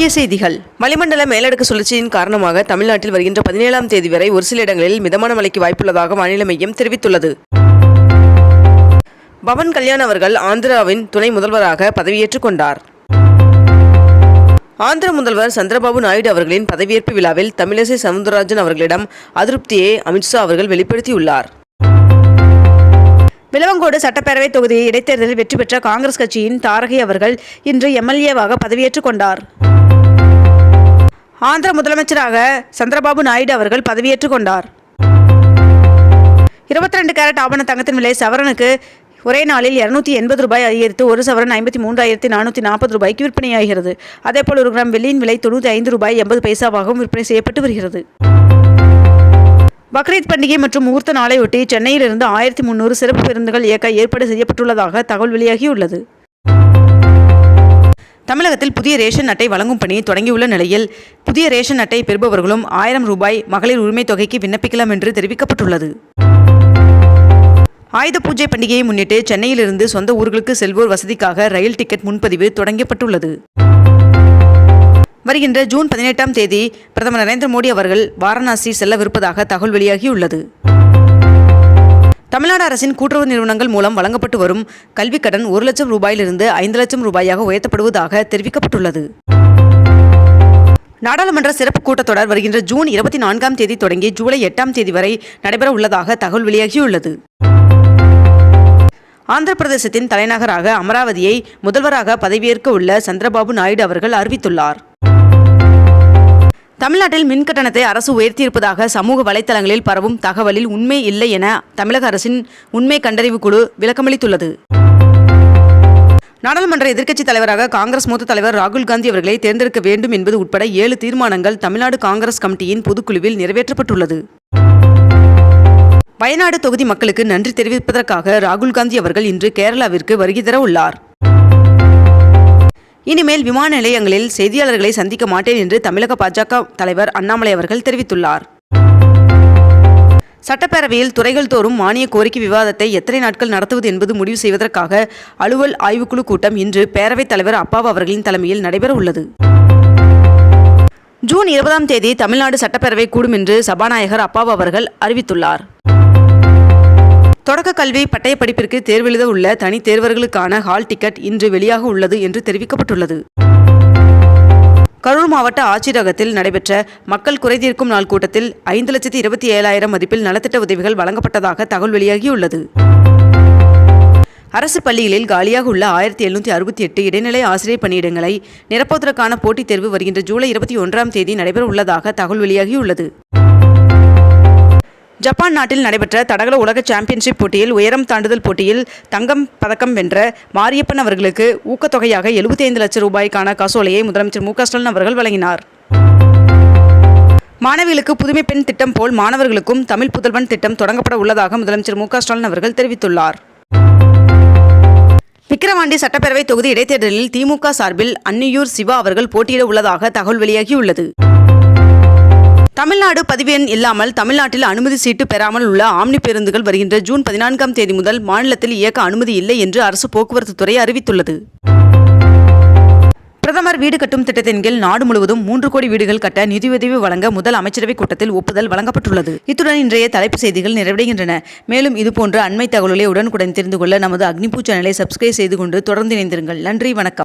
முக்கிய செய்திகள். வளிமண்டல மேலடுக்கு சுழற்சியின் காரணமாக தமிழ்நாட்டில் வருகின்ற பதினேழாம் தேதி வரை ஒரு சில இடங்களில் மிதமான மழைக்கு வாய்ப்புள்ளதாக வானிலை மையம் தெரிவித்துள்ளது. பவன் கல்யாண் அவர்கள் ஆந்திராவின் துணை முதல்வராக பதவியேற்றுக் கொண்டார். ஆந்திர முதல்வர் சந்திரபாபு நாயுடு அவர்களின் பதவியேற்பு விழாவில் தமிழிசை சவுந்தரராஜன் அவர்களிடம் அதிருப்தியை அமித்ஷா அவர்கள் வெளிப்படுத்தியுள்ளார். விலவங்கோடு சட்டப்பேரவை தொகுதி இடைத்தேர்தலில் வெற்றி பெற்ற காங்கிரஸ் கட்சியின் தாரகை அவர்கள் இன்று எம்எல்ஏவாக பதவியேற்றுக் கொண்டார். ஆந்திர முதலமைச்சராக சந்திரபாபு நாயுடு அவர்கள் பதவியேற்றுக் கொண்டார். இருபத்தி ரெண்டு கேரட் ஆபண தங்கத்தின் விலை சவரனுக்கு ஒரே நாளில் இருநூத்தி எண்பது ரூபாய் அதிகரித்து ஒரு சவரன் ஐம்பத்தி மூன்றாயிரத்தி நானூற்றி நாற்பது ரூபாய்க்கு விற்பனையாகிறது. அதேபோல் ஒரு கிராம் வெள்ளியின் விலை தொண்ணூற்றி ஐந்து ரூபாய் எண்பது பைசாவாகவும் விற்பனை செய்யப்பட்டு வருகிறது. பக்ரீத் பண்டிகை மற்றும் முகூர்த்த நாளையொட்டி சென்னையிலிருந்து ஆயிரத்தி முந்நூறு சிறப்பு பேருந்துகள் இயக்க ஏற்பாடு செய்யப்பட்டுள்ளதாக தகவல் வெளியாகியுள்ளது. தமிழகத்தில் புதிய ரேஷன் அட்டை வழங்கும் பணி தொடங்கியுள்ள நிலையில் புதிய ரேஷன் அட்டை பெறுபவர்களும் ஆயிரம் ரூபாய் மகளிர் உரிமை தொகைக்கு விண்ணப்பிக்கலாம் என்று தெரிவிக்கப்பட்டுள்ளது. ஆயுத பூஜை பண்டிகையை முன்னிட்டு சென்னையிலிருந்து சொந்த ஊர்களுக்கு செல்வோர் வசதிக்காக ரயில் டிக்கெட் முன்பதிவு தொடங்கப்பட்டுள்ளது. வருகின்ற ஜூன் பதினெட்டாம் தேதி பிரதமர் நரேந்திர மோடி அவர்கள் வாரணாசி செல்லவிருப்பதாக தகவல் வெளியாகியுள்ளது. தமிழ்நாடு அரசின் கூட்டுறவு நிறுவனங்கள் மூலம் வழங்கப்பட்டு வரும் கல்விக்கடன் ஒரு லட்சம் ரூபாயிலிருந்து ஐந்து லட்சம் ரூபாயாக உயர்த்தப்படுவதாக தெரிவிக்கப்பட்டுள்ளது. நாடாளுமன்ற சிறப்பு கூட்டத்தொடர் வருகின்ற ஜூன் இருபத்தி நான்காம் தேதி தொடங்கி ஜூலை எட்டாம் தேதி வரை நடைபெற உள்ளதாக தகவல் வெளியாகியுள்ளது. ஆந்திர பிரதேசத்தின் தலைநகராக அமராவதியை முதல்வராக பதவியேற்க உள்ள சந்திரபாபு நாயுடு அவர்கள் அறிவித்துள்ளார். தமிழ்நாட்டில் மின் கட்டணத்தை அரசு உயர்த்தியிருப்பதாக சமூக வலைதளங்களில் பரவும் தகவலில் உண்மை இல்லை என தமிழக அரசின் உண்மை கண்டறிவு குழு விளக்கமளித்துள்ளது. நாடாளுமன்ற எதிர்க்கட்சித் தலைவராக காங்கிரஸ் மூத்த தலைவர் ராகுல் காந்தி அவர்களை தேர்ந்தெடுக்க வேண்டும் என்பது உட்பட ஏழு தீர்மானங்கள் தமிழ்நாடு காங்கிரஸ் கமிட்டியின் பொதுக்குழுவில் நிறைவேற்றப்பட்டுள்ளது. வயநாடு தொகுதி மக்களுக்கு நன்றி தெரிவிப்பதற்காக ராகுல் காந்தி அவர்கள் இன்று கேரளாவிற்கு வருகை தர உள்ளார். இனிமேல் விமான நிலையங்களில் செய்தியாளர்களை சந்திக்க மாட்டேன் என்று தமிழக பாஜக தலைவர் அண்ணாமலை அவர்கள் தெரிவித்துள்ளார். சட்டப்பேரவையில் துறைகள் தோறும் மானிய கோரிக்கை விவாதத்தை எத்தனை நாட்கள் நடத்துவது என்பது முடிவு செய்வதற்காக அலுவல் ஆய்வுக்குழு கூட்டம் இன்று பேரவைத் தலைவர் அப்பாவு அவர்களின் தலைமையில் நடைபெற உள்ளது. ஜூன் இருபதாம் தேதி தமிழ்நாடு சட்டப்பேரவை கூடும் என்று சபாநாயகர் அப்பாவு அவர்கள் அறிவித்துள்ளார். தொடக்க கல்வி பட்டய படிப்பிற்கு தேர்வெழுத உள்ள தனி தேர்வர்களுக்கான ஹால் டிக்கெட் இன்று வெளியாக உள்ளது என்று தெரிவிக்கப்பட்டுள்ளது. கரூர் மாவட்ட ஆட்சியரகத்தில் நடைபெற்ற மக்கள் குறைதீர்க்கும் நாள் கூட்டத்தில் ஐந்து லட்சத்தி இருபத்தி ஏழாயிரம் மதிப்பில் நலத்திட்ட உதவிகள் வழங்கப்பட்டதாக தகவல் வெளியாகியுள்ளது. அரசு பள்ளிகளில் காலியாக உள்ள ஆயிரத்தி எழுநூற்றி அறுபத்தி எட்டு இடைநிலை ஆசிரியர் பணியிடங்களை நிரப்புவதற்கான போட்டித் தேர்வு வருகின்ற ஜூலை இருபத்தி ஒன்றாம் தேதி நடைபெற உள்ளதாக தகவல் வெளியாகியுள்ளது. ஜப்பான் நாட்டில் நடைபெற்ற தடகள உலக சாம்பியன்ஷிப் போட்டியில் உயரம் தாண்டுதல் போட்டியில் தங்கம் பதக்கம் வென்ற மாரியப்பன் அவர்களுக்கு ஊக்கத்தொகையாக எழுபத்தி ஐந்து லட்சம் ரூபாய்க்கான காசோலையை முதலமைச்சர் மு ஸ்டாலின் அவர்கள் வழங்கினார். மாணவிகளுக்கு புதுமை பெண் திட்டம் போல் மாணவர்களுக்கும் தமிழ் புதல்வன் திட்டம் தொடங்கப்பட உள்ளதாக முதலமைச்சர் மு ஸ்டாலின் அவர்கள் தெரிவித்துள்ளார். விக்கிரவாண்டி சட்டப்பேரவை தொகுதி இடைத்தேர்தலில் திமுக சார்பில் அன்னியூர் சிவா அவர்கள் போட்டியிட உள்ளதாக தகவல் வெளியாகியுள்ளது. தமிழ்நாடு பதிவெண் இல்லாமல் தமிழ்நாட்டில் அனுமதி சீட்டு பெறாமல் உள்ள ஆம்னி பேருந்துகள் வருகின்ற ஜூன் பதினான்காம் தேதி முதல் மாநிலத்தில் இயக்க அனுமதி இல்லை என்று அரசு போக்குவரத்து துறை அறிவித்துள்ளது. பிரதமர் வீடு கட்டும் திட்டத்தின் கீழ் நாடு முழுவதும் மூன்று கோடி வீடுகள் கட்ட நிதியுதவி வழங்க முதல் அமைச்சரவைக் கூட்டத்தில் ஒப்புதல் வழங்கப்பட்டுள்ளது. இத்துடன் இன்றைய தலைப்பு செய்திகள் நிறைவடைகின்றன. மேலும் இதுபோன்ற அண்மை தகவல்களை உடனுக்குடன் தெரிந்து கொள்ள நமது அக்னிபூ சேனலை சப்ஸ்கிரைப் செய்து கொண்டு தொடர்ந்து இணைந்திருங்கள். நன்றி வணக்கம்.